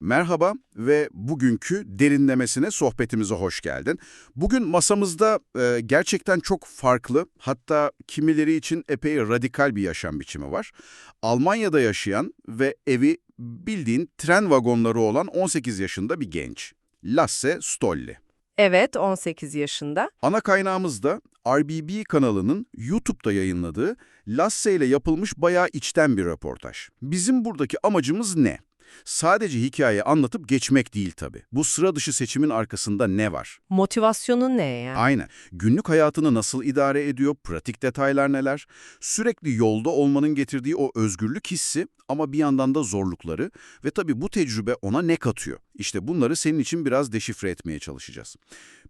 Merhaba ve bugünkü derinlemesine sohbetimize hoş geldin. Bugün masamızda e, gerçekten çok farklı, hatta kimileri için epey radikal bir yaşam biçimi var. Almanya'da yaşayan ve evi bildiğin tren vagonları olan 18 yaşında bir genç. Lasse Stolli. Evet, 18 yaşında. Ana kaynağımız da RBB kanalının YouTube'da yayınladığı Lasse ile yapılmış bayağı içten bir röportaj. Bizim buradaki amacımız ne? Sadece hikaye anlatıp geçmek değil tabii. Bu sıra dışı seçimin arkasında ne var? Motivasyonun ne yani? Aynen. Günlük hayatını nasıl idare ediyor, pratik detaylar neler? Sürekli yolda olmanın getirdiği o özgürlük hissi ama bir yandan da zorlukları ve tabii bu tecrübe ona ne katıyor? İşte bunları senin için biraz deşifre etmeye çalışacağız.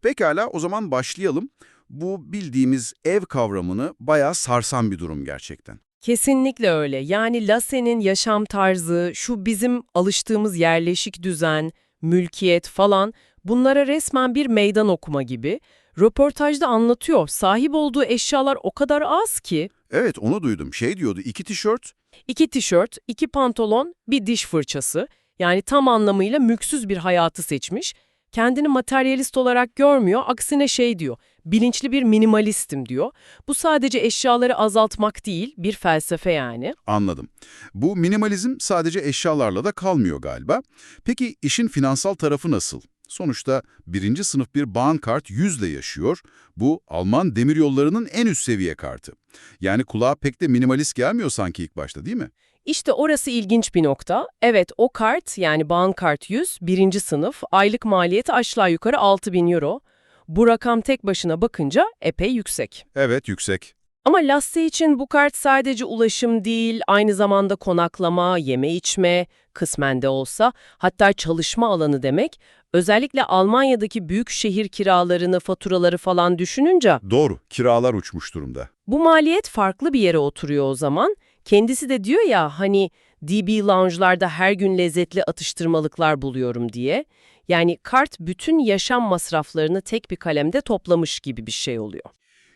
Pekala o zaman başlayalım. Bu bildiğimiz ev kavramını bayağı sarsan bir durum gerçekten. Kesinlikle öyle. Yani Lasse'nin yaşam tarzı, şu bizim alıştığımız yerleşik düzen, mülkiyet falan bunlara resmen bir meydan okuma gibi. Röportajda anlatıyor. Sahip olduğu eşyalar o kadar az ki. Evet onu duydum. Şey diyordu iki tişört, İki tişört, iki pantolon, bir diş fırçası. Yani tam anlamıyla mülksüz bir hayatı seçmiş. Kendini materyalist olarak görmüyor, aksine şey diyor, bilinçli bir minimalistim diyor. Bu sadece eşyaları azaltmak değil, bir felsefe yani. Anladım. Bu minimalizm sadece eşyalarla da kalmıyor galiba. Peki işin finansal tarafı nasıl? Sonuçta birinci sınıf bir Bahnkart 100 ile yaşıyor. Bu Alman demiryollarının en üst seviye kartı. Yani kulağa pek de minimalist gelmiyor sanki ilk başta değil mi? İşte orası ilginç bir nokta. Evet o kart yani Bahnkart 100 birinci sınıf aylık maliyeti aşağı yukarı 6000 euro. Bu rakam tek başına bakınca epey yüksek. Evet yüksek. Ama Lasse için bu kart sadece ulaşım değil, aynı zamanda konaklama, yeme içme, kısmen de olsa, hatta çalışma alanı demek. Özellikle Almanya'daki büyük şehir kiralarını, faturaları falan düşününce Doğru, kiralar uçmuş durumda. bu maliyet farklı bir yere oturuyor o zaman. Kendisi de diyor ya hani DB lounge'larda her gün lezzetli atıştırmalıklar buluyorum diye. Yani kart bütün yaşam masraflarını tek bir kalemde toplamış gibi bir şey oluyor.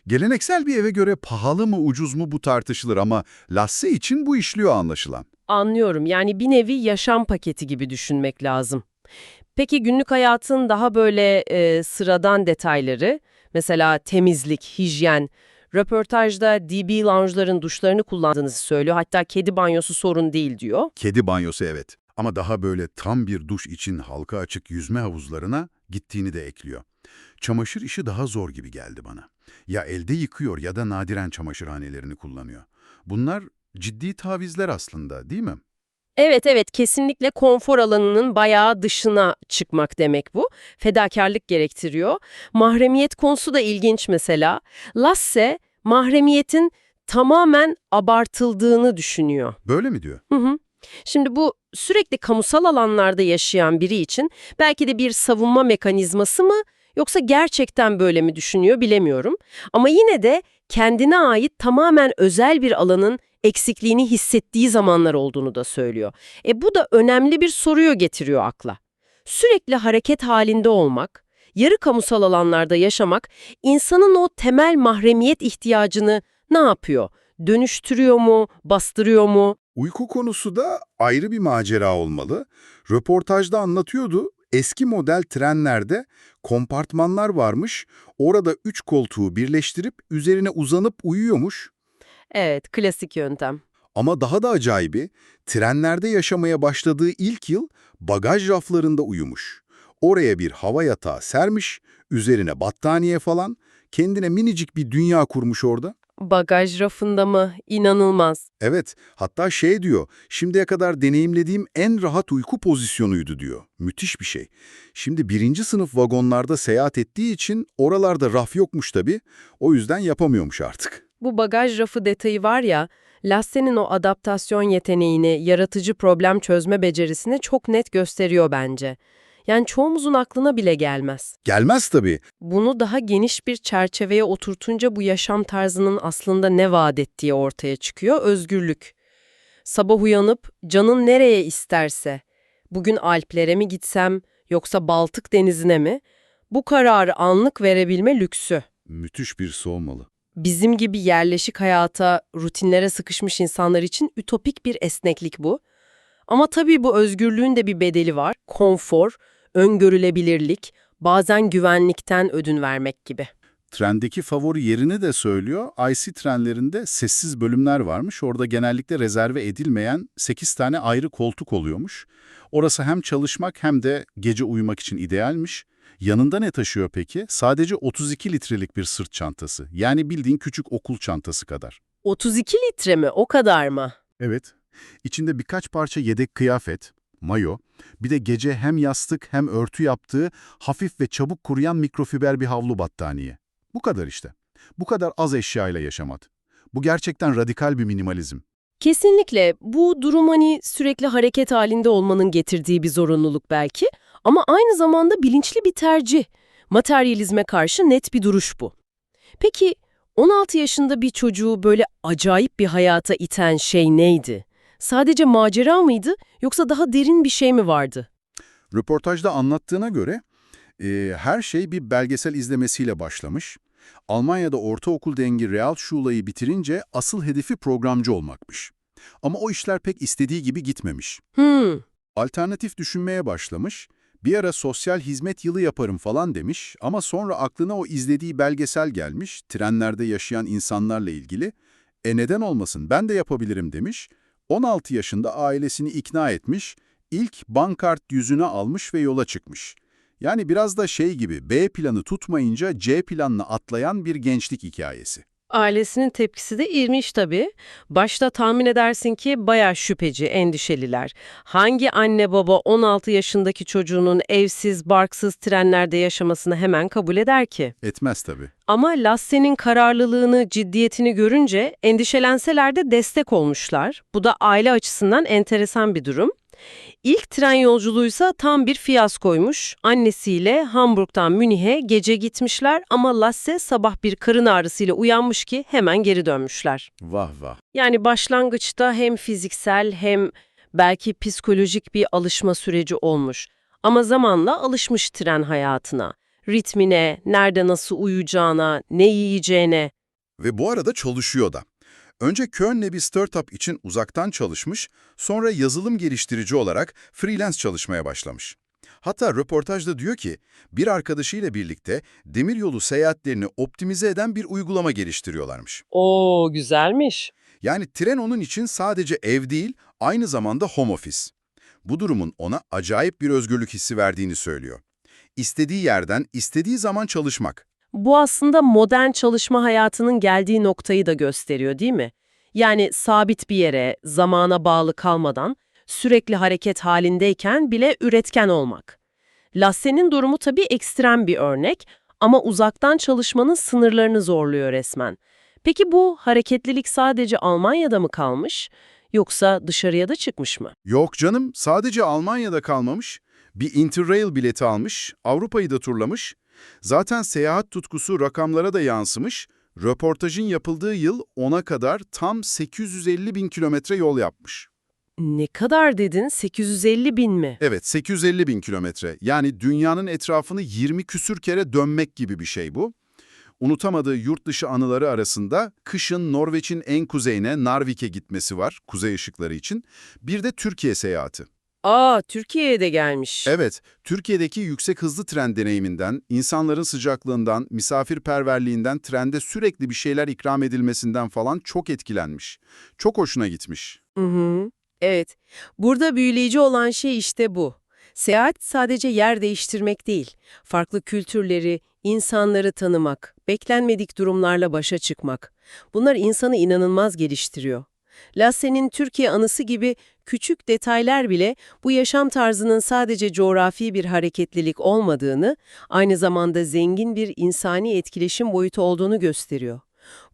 Geleneksel bir eve göre pahalı mı ucuz mu bu tartışılır ama Lasse için bu işliyor anlaşılan. Anlıyorum. Yani bir nevi yaşam paketi gibi düşünmek lazım. Peki günlük hayatın daha böyle e, sıradan detayları, mesela temizlik, hijyen, röportajda DB lounge'ların duşlarını kullandığınızı söylüyor. Hatta kedi banyosu sorun değil diyor. Kedi banyosu evet ama daha böyle tam bir duş için halka açık yüzme havuzlarına gittiğini de ekliyor. Çamaşır işi daha zor gibi geldi bana. Ya elde yıkıyor ya da nadiren çamaşırhanelerini kullanıyor. Bunlar ciddi tavizler aslında değil mi? Evet evet kesinlikle konfor alanının bayağı dışına çıkmak demek bu. Fedakarlık gerektiriyor. Mahremiyet konusu da ilginç mesela. Lasse mahremiyetin tamamen abartıldığını düşünüyor. Böyle mi diyor? Hı hı. Şimdi bu sürekli kamusal alanlarda yaşayan biri için belki de bir savunma mekanizması mı yoksa gerçekten böyle mi düşünüyor bilemiyorum. Ama yine de kendine ait tamamen özel bir alanın eksikliğini hissettiği zamanlar olduğunu da söylüyor. E bu da önemli bir soruyu getiriyor akla. Sürekli hareket halinde olmak, yarı kamusal alanlarda yaşamak insanın o temel mahremiyet ihtiyacını ne yapıyor? Dönüştürüyor mu, bastırıyor mu? Uyku konusu da ayrı bir macera olmalı. Röportajda anlatıyordu, eski model trenlerde kompartmanlar varmış, orada üç koltuğu birleştirip üzerine uzanıp uyuyormuş. Evet, klasik yöntem. Ama daha da acayibi, trenlerde yaşamaya başladığı ilk yıl bagaj raflarında uyumuş. Oraya bir hava yatağı sermiş, üzerine battaniye falan, kendine minicik bir dünya kurmuş orada. Bagaj rafında mı? İnanılmaz. Evet, hatta şey diyor, şimdiye kadar deneyimlediğim en rahat uyku pozisyonuydu diyor. Müthiş bir şey. Şimdi birinci sınıf vagonlarda seyahat ettiği için oralarda raf yokmuş tabii, o yüzden yapamıyormuş artık. Bu bagaj rafı detayı var ya, Lasse'nin o adaptasyon yeteneğini, yaratıcı problem çözme becerisini çok net gösteriyor bence. Yani çoğumuzun aklına bile gelmez. Gelmez tabii. Bunu daha geniş bir çerçeveye oturtunca bu yaşam tarzının aslında ne vaat ettiği ortaya çıkıyor, özgürlük. Sabah uyanıp canın nereye isterse, bugün Alplere mi gitsem yoksa Baltık denizine mi, bu kararı anlık verebilme lüksü. Müthiş bir olmalı. Bizim gibi yerleşik hayata, rutinlere sıkışmış insanlar için ütopik bir esneklik bu. Ama tabii bu özgürlüğün de bir bedeli var. Konfor, öngörülebilirlik, bazen güvenlikten ödün vermek gibi. Trendeki favori yerini de söylüyor. IC trenlerinde sessiz bölümler varmış. Orada genellikle rezerve edilmeyen 8 tane ayrı koltuk oluyormuş. Orası hem çalışmak hem de gece uyumak için idealmiş. Yanında ne taşıyor peki? Sadece 32 litrelik bir sırt çantası. Yani bildiğin küçük okul çantası kadar. 32 litre mi? O kadar mı? Evet. İçinde birkaç parça yedek kıyafet, mayo, bir de gece hem yastık hem örtü yaptığı hafif ve çabuk kuruyan mikrofiber bir havlu battaniye. Bu kadar işte. Bu kadar az eşyayla yaşamadı. Bu gerçekten radikal bir minimalizm. Kesinlikle bu durum hani sürekli hareket halinde olmanın getirdiği bir zorunluluk belki ama aynı zamanda bilinçli bir tercih. Materyalizme karşı net bir duruş bu. Peki 16 yaşında bir çocuğu böyle acayip bir hayata iten şey neydi? Sadece macera mıydı yoksa daha derin bir şey mi vardı? Röportajda anlattığına göre e, her şey bir belgesel izlemesiyle başlamış. Almanya'da ortaokul dengi Realschula'yı bitirince asıl hedefi programcı olmakmış. Ama o işler pek istediği gibi gitmemiş. Hmm, Alternatif düşünmeye başlamış, bir ara sosyal hizmet yılı yaparım falan demiş ama sonra aklına o izlediği belgesel gelmiş, trenlerde yaşayan insanlarla ilgili. E neden olmasın ben de yapabilirim demiş. 16 yaşında ailesini ikna etmiş, ilk bankart yüzüne almış ve yola çıkmış. Yani biraz da şey gibi B planı tutmayınca C planına atlayan bir gençlik hikayesi. Ailesinin tepkisi de ilginç tabii. Başta tahmin edersin ki bayağı şüpheci, endişeliler. Hangi anne baba 16 yaşındaki çocuğunun evsiz, barksız trenlerde yaşamasını hemen kabul eder ki? Etmez tabii. Ama Lasse'nin kararlılığını, ciddiyetini görünce endişelenseler de destek olmuşlar. Bu da aile açısından enteresan bir durum. İlk tren yolculuğuysa tam bir fiyaskoymuş. Annesiyle Hamburg'dan Münih'e gece gitmişler ama Lasse sabah bir karın ağrısıyla uyanmış ki hemen geri dönmüşler. Vah vah. Yani başlangıçta hem fiziksel hem belki psikolojik bir alışma süreci olmuş. Ama zamanla alışmış tren hayatına. Ritmine, nerede nasıl uyuyacağına, ne yiyeceğine. Ve bu arada çalışıyor da. Önce Köln'le bir startup için uzaktan çalışmış, sonra yazılım geliştirici olarak freelance çalışmaya başlamış. Hatta röportajda diyor ki, bir arkadaşıyla birlikte demiryolu seyahatlerini optimize eden bir uygulama geliştiriyorlarmış. Oo güzelmiş. Yani tren onun için sadece ev değil, aynı zamanda home office. Bu durumun ona acayip bir özgürlük hissi verdiğini söylüyor. İstediği yerden, istediği zaman çalışmak. Bu aslında modern çalışma hayatının geldiği noktayı da gösteriyor değil mi? Yani sabit bir yere, zamana bağlı kalmadan, sürekli hareket halindeyken bile üretken olmak. Lasse'nin durumu tabii ekstrem bir örnek ama uzaktan çalışmanın sınırlarını zorluyor resmen. Peki bu hareketlilik sadece Almanya'da mı kalmış yoksa dışarıya da çıkmış mı? Yok canım, sadece Almanya'da kalmamış. Bir Interrail bileti almış, Avrupa'yı da turlamış. Zaten seyahat tutkusu rakamlara da yansımış. Röportajın yapıldığı yıl ona kadar tam 850 bin kilometre yol yapmış. Ne kadar dedin? 850 bin mi? Evet, 850 bin kilometre. Yani dünyanın etrafını 20 küsür kere dönmek gibi bir şey bu. Unutamadığı yurt dışı anıları arasında kışın Norveç'in en kuzeyine Narvik'e gitmesi var, kuzey ışıkları için. Bir de Türkiye seyahati. Aa, Türkiye'ye de gelmiş. Evet, Türkiye'deki yüksek hızlı tren deneyiminden, insanların sıcaklığından, misafirperverliğinden, trende sürekli bir şeyler ikram edilmesinden falan çok etkilenmiş. Çok hoşuna gitmiş. Hı hı. Evet. Burada büyüleyici olan şey işte bu. Seyahat sadece yer değiştirmek değil. Farklı kültürleri, insanları tanımak, beklenmedik durumlarla başa çıkmak. Bunlar insanı inanılmaz geliştiriyor. Lasse'nin Türkiye anısı gibi küçük detaylar bile bu yaşam tarzının sadece coğrafi bir hareketlilik olmadığını, aynı zamanda zengin bir insani etkileşim boyutu olduğunu gösteriyor.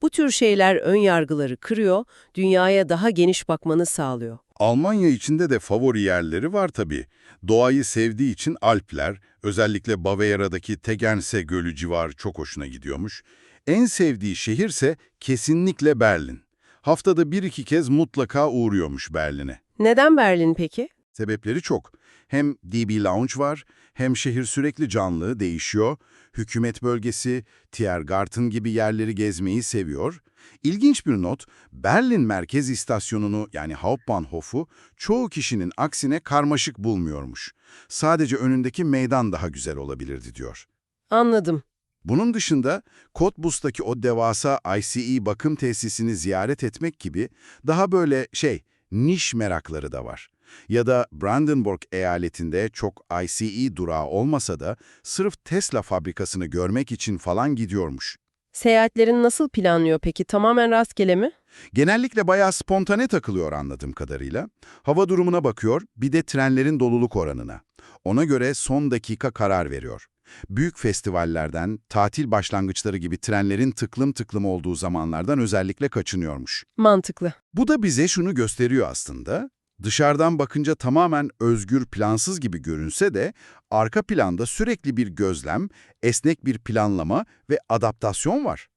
Bu tür şeyler ön yargıları kırıyor, dünyaya daha geniş bakmanı sağlıyor. Almanya içinde de favori yerleri var tabii. Doğayı sevdiği için Alpler, özellikle Bavyera'daki Tegernse Gölü civarı çok hoşuna gidiyormuş. En sevdiği şehirse kesinlikle Berlin. Haftada bir iki kez mutlaka uğruyormuş Berlin'e. Neden Berlin peki? Sebepleri çok. Hem DB Lounge var, hem şehir sürekli canlı, değişiyor. Hükümet bölgesi, Tiergarten gibi yerleri gezmeyi seviyor. İlginç bir not, Berlin merkez istasyonunu yani Hauptbahnhof'u çoğu kişinin aksine karmaşık bulmuyormuş. Sadece önündeki meydan daha güzel olabilirdi diyor. Anladım. Bunun dışında Cottbus'taki o devasa ICE bakım tesisini ziyaret etmek gibi daha böyle şey, niş merakları da var. Ya da Brandenburg eyaletinde çok ICE durağı olmasa da sırf Tesla fabrikasını görmek için falan gidiyormuş. Seyahatlerini nasıl planlıyor peki? Tamamen rastgele mi? Genellikle bayağı spontane takılıyor anladığım kadarıyla. Hava durumuna bakıyor, bir de trenlerin doluluk oranına. Ona göre son dakika karar veriyor. Büyük festivallerden, tatil başlangıçları gibi trenlerin tıklım tıklım olduğu zamanlardan özellikle kaçınıyormuş. Mantıklı. Bu da bize şunu gösteriyor aslında. Dışarıdan bakınca tamamen özgür, plansız gibi görünse de arka planda sürekli bir gözlem, esnek bir planlama ve adaptasyon var.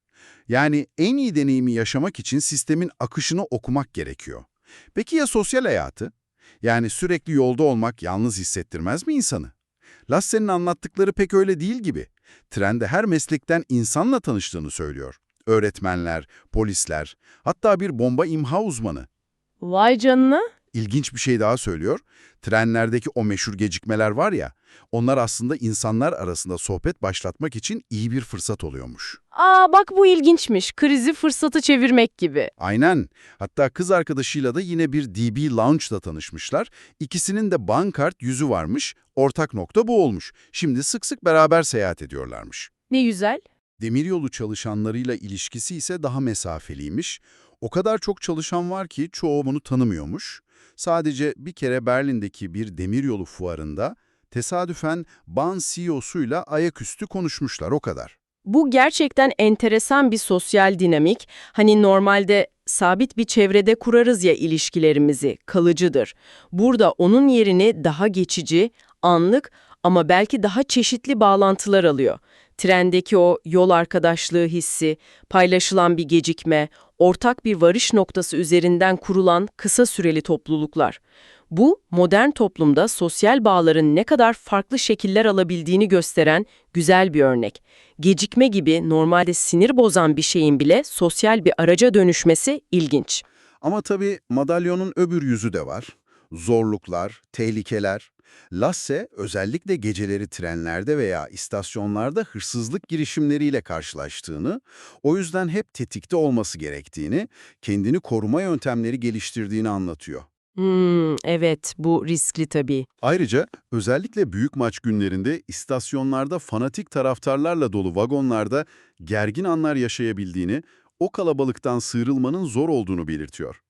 Yani en iyi deneyimi yaşamak için sistemin akışını okumak gerekiyor. Peki ya sosyal hayatı? Yani sürekli yolda olmak yalnız hissettirmez mi insanı? Lasse'nin anlattıkları pek öyle değil gibi. Trende her meslekten insanla tanıştığını söylüyor. Öğretmenler, polisler, hatta bir bomba imha uzmanı. Vay canına. İlginç bir şey daha söylüyor. Trenlerdeki o meşhur gecikmeler var ya, onlar aslında insanlar arasında sohbet başlatmak için iyi bir fırsat oluyormuş. Aa bak bu ilginçmiş. Krizi fırsatı çevirmek gibi. Aynen. Hatta kız arkadaşıyla da yine bir DB Lounge'da tanışmışlar. İkisinin de bankart yüzü varmış. Ortak nokta bu olmuş. Şimdi sık sık beraber seyahat ediyorlarmış. Ne güzel. Demiryolu çalışanlarıyla ilişkisi ise daha mesafeliymiş. O kadar çok çalışan var ki çoğu bunu tanımıyormuş. Sadece bir kere Berlin'deki bir demiryolu fuarında tesadüfen Bahn CEO'suyla ayaküstü konuşmuşlar o kadar. Bu gerçekten enteresan bir sosyal dinamik. Hani normalde sabit bir çevrede kurarız ya ilişkilerimizi, kalıcıdır. Burada onun yerini daha geçici, anlık ama belki daha çeşitli bağlantılar alıyor. Trendeki o yol arkadaşlığı hissi, paylaşılan bir gecikme, ortak bir varış noktası üzerinden kurulan kısa süreli topluluklar. Bu, modern toplumda sosyal bağların ne kadar farklı şekiller alabildiğini gösteren güzel bir örnek. Gecikme gibi normalde sinir bozan bir şeyin bile sosyal bir araca dönüşmesi ilginç. Ama tabii madalyonun öbür yüzü de var. Zorluklar, tehlikeler. Lasse özellikle geceleri trenlerde veya istasyonlarda hırsızlık girişimleriyle karşılaştığını, o yüzden hep tetikte olması gerektiğini, kendini koruma yöntemleri geliştirdiğini anlatıyor. Hmm, evet, bu riskli tabii. Ayrıca özellikle büyük maç günlerinde istasyonlarda fanatik taraftarlarla dolu vagonlarda gergin anlar yaşayabildiğini, o kalabalıktan sıyrılmanın zor olduğunu belirtiyor.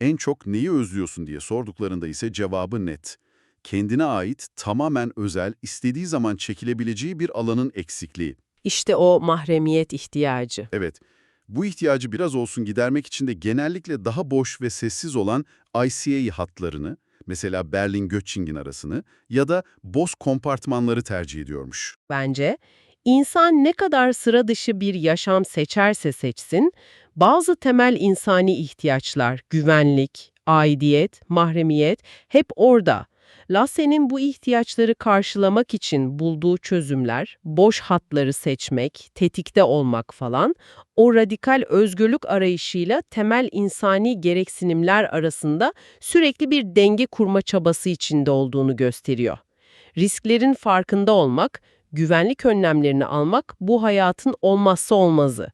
En çok neyi özlüyorsun diye sorduklarında ise cevabı net. Kendine ait, tamamen özel, istediği zaman çekilebileceği bir alanın eksikliği. İşte o mahremiyet ihtiyacı. Evet, bu ihtiyacı biraz olsun gidermek için de genellikle daha boş ve sessiz olan ICA hatlarını, mesela Berlin-Göttingen arasını ya da boz kompartmanları tercih ediyormuş. Bence insan ne kadar sıra dışı bir yaşam seçerse seçsin, bazı temel insani ihtiyaçlar, güvenlik, aidiyet, mahremiyet hep orada. Lasse'nin bu ihtiyaçları karşılamak için bulduğu çözümler, boş hatları seçmek, tetikte olmak falan, o radikal özgürlük arayışıyla temel insani gereksinimler arasında sürekli bir denge kurma çabası içinde olduğunu gösteriyor. Risklerin farkında olmak, güvenlik önlemlerini almak bu hayatın olmazsa olmazı.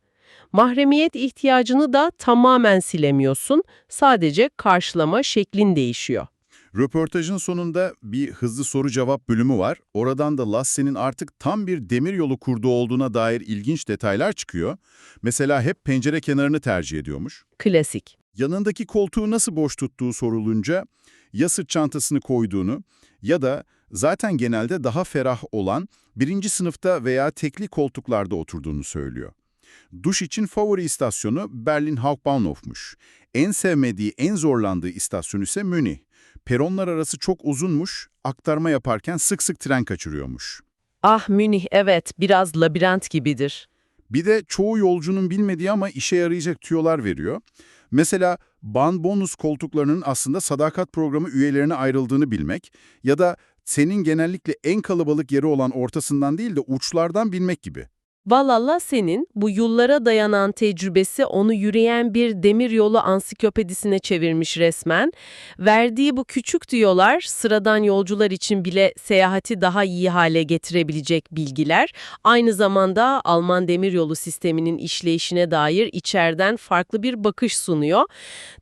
Mahremiyet ihtiyacını da tamamen silemiyorsun, sadece karşılama şeklin değişiyor. Röportajın sonunda bir hızlı soru-cevap bölümü var. Oradan da Lasse'nin artık tam bir demiryolu kurdu olduğuna dair ilginç detaylar çıkıyor. Mesela hep pencere kenarını tercih ediyormuş. Klasik. Yanındaki koltuğu nasıl boş tuttuğu sorulunca ya sırt çantasını koyduğunu ya da zaten genelde daha ferah olan birinci sınıfta veya tekli koltuklarda oturduğunu söylüyor. Duş için favori istasyonu Berlin Hauptbahnhof'muş. En sevmediği, en zorlandığı istasyon ise Münih. Peronlar arası çok uzunmuş, aktarma yaparken sık sık tren kaçırıyormuş. Ah Münih evet, biraz labirent gibidir. Bir de çoğu yolcunun bilmediği ama işe yarayacak tüyolar veriyor. Mesela Bahn bonus koltuklarının aslında sadakat programı üyelerine ayrıldığını bilmek ya da senin genellikle en kalabalık yeri olan ortasından değil de uçlardan binmek gibi. Valhalla senin bu yıllara dayanan tecrübesi onu yürüyen bir demiryolu ansiklopedisine çevirmiş resmen. Verdiği bu küçük diyorlar sıradan yolcular için bile seyahati daha iyi hale getirebilecek bilgiler. Aynı zamanda Alman demiryolu sisteminin işleyişine dair içeriden farklı bir bakış sunuyor.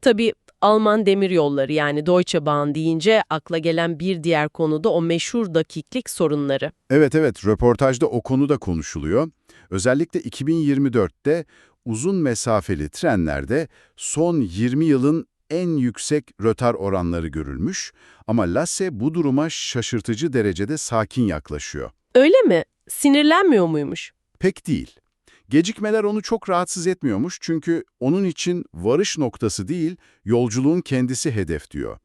Tabii Alman demiryolları yani Deutsche Bahn deyince akla gelen bir diğer konu da o meşhur dakiklik sorunları. Evet evet, röportajda o konu da konuşuluyor. Özellikle 2024'te uzun mesafeli trenlerde son 20 yılın en yüksek rötar oranları görülmüş ama Lasse bu duruma şaşırtıcı derecede sakin yaklaşıyor. Öyle mi? Sinirlenmiyor muymuş? Pek değil. Gecikmeler onu çok rahatsız etmiyormuş çünkü onun için varış noktası değil, yolculuğun kendisi hedef diyor.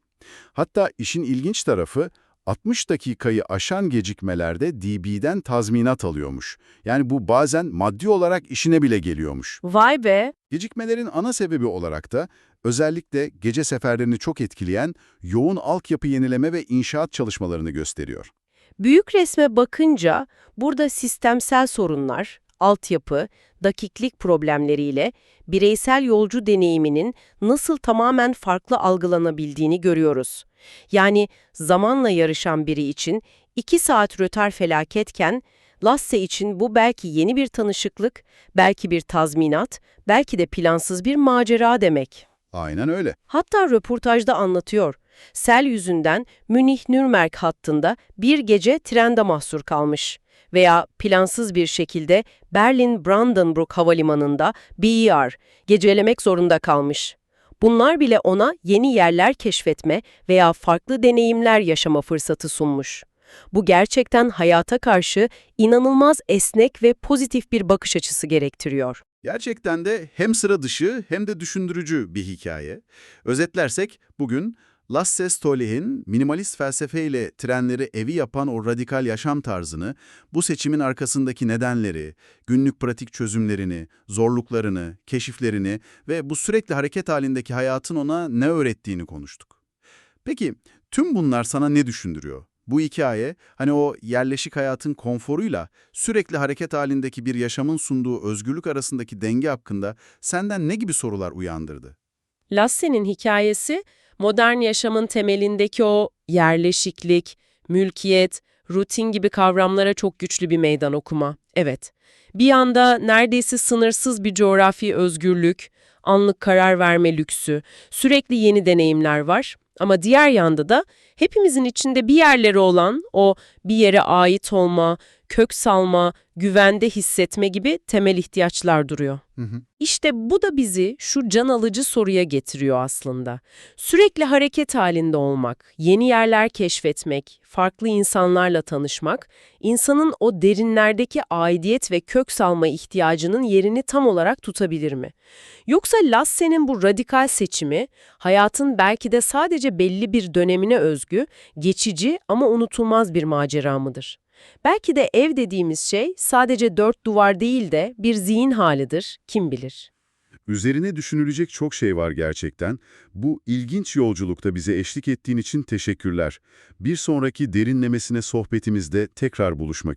Hatta işin ilginç tarafı 60 dakikayı aşan gecikmelerde DB'den tazminat alıyormuş. Yani bu bazen maddi olarak işine bile geliyormuş. Vay be! Gecikmelerin ana sebebi olarak da özellikle gece seferlerini çok etkileyen yoğun altyapı yenileme ve inşaat çalışmalarını gösteriyor. Büyük resme bakınca burada sistemsel sorunlar, altyapı, dakiklik problemleriyle bireysel yolcu deneyiminin nasıl tamamen farklı algılanabildiğini görüyoruz. Yani zamanla yarışan biri için 2 saat rötar felaketken Lasse için bu belki yeni bir tanışıklık, belki bir tazminat, belki de plansız bir macera demek. Aynen öyle. Hatta röportajda anlatıyor. Sel yüzünden Münih-Nürnberg hattında bir gece trende mahsur kalmış. Veya plansız bir şekilde Berlin-Brandenburg havalimanında BER gecelemek zorunda kalmış. Bunlar bile ona yeni yerler keşfetme veya farklı deneyimler yaşama fırsatı sunmuş. Bu gerçekten hayata karşı inanılmaz esnek ve pozitif bir bakış açısı gerektiriyor. Gerçekten de hem sıra dışı hem de düşündürücü bir hikaye. Özetlersek bugün Lasse Stolih'in minimalist felsefeyle trenleri evi yapan o radikal yaşam tarzını, bu seçimin arkasındaki nedenleri, günlük pratik çözümlerini, zorluklarını, keşiflerini ve bu sürekli hareket halindeki hayatın ona ne öğrettiğini konuştuk. Peki tüm bunlar sana ne düşündürüyor? Bu hikaye hani o yerleşik hayatın konforuyla sürekli hareket halindeki bir yaşamın sunduğu özgürlük arasındaki denge hakkında senden ne gibi sorular uyandırdı? Lasse'nin hikayesi, modern yaşamın temelindeki o yerleşiklik, mülkiyet, rutin gibi kavramlara çok güçlü bir meydan okuma. Evet, bir yanda neredeyse sınırsız bir coğrafi özgürlük, anlık karar verme lüksü, sürekli yeni deneyimler var. Ama diğer yanda da hepimizin içinde bir yerleri olan o bir yere ait olma, kök salma, güvende hissetme gibi temel ihtiyaçlar duruyor. Hı hı. İşte bu da bizi şu can alıcı soruya getiriyor aslında. Sürekli hareket halinde olmak, yeni yerler keşfetmek, farklı insanlarla tanışmak, insanın o derinlerdeki aidiyet ve kök salma ihtiyacının yerini tam olarak tutabilir mi? Yoksa Lasse'nin bu radikal seçimi, hayatın belki de sadece belli bir dönemine özgü, geçici ama unutulmaz bir macera mıdır? Belki de ev dediğimiz şey sadece dört duvar değil de bir zihin halidir, kim bilir. Üzerine düşünülecek çok şey var gerçekten. Bu ilginç yolculukta bize eşlik ettiğin için teşekkürler. Bir sonraki derinlemesine sohbetimizde tekrar buluşmak üzere.